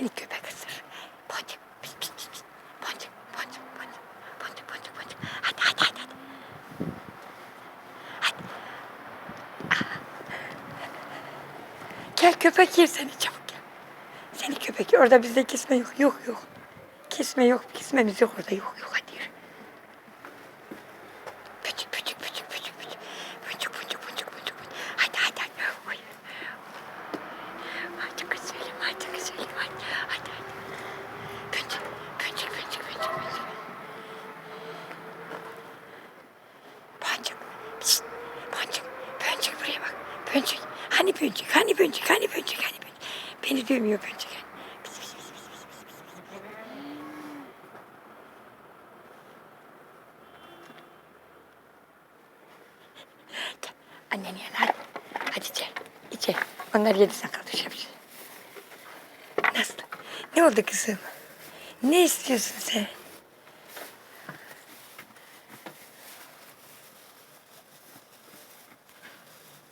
Seni köpek ısırır. Boncuk. Pis pis pis pis. Boncuk. Boncuk. Boncuk. Boncuk. Boncuk. Boncuk. Hadi hadi hadi. hadi. Hadi. Ah. Gel köpek yer seni çabuk gel. Seni köpek yer. Orada bizde kesme yok. Yok yok. Kesme yok. Kesmemiz yok orada. Yok yok Boncuk. Hani boncuk? Hani boncuk? Hani boncuk? Hani boncuk? Beni dövmüyor. Gel. Annen yanar. Hadi içeri. İçeri. Onlar yedi sakal düşebilir. Nasıl? Ne oldu kızım? Ne istiyorsun sen?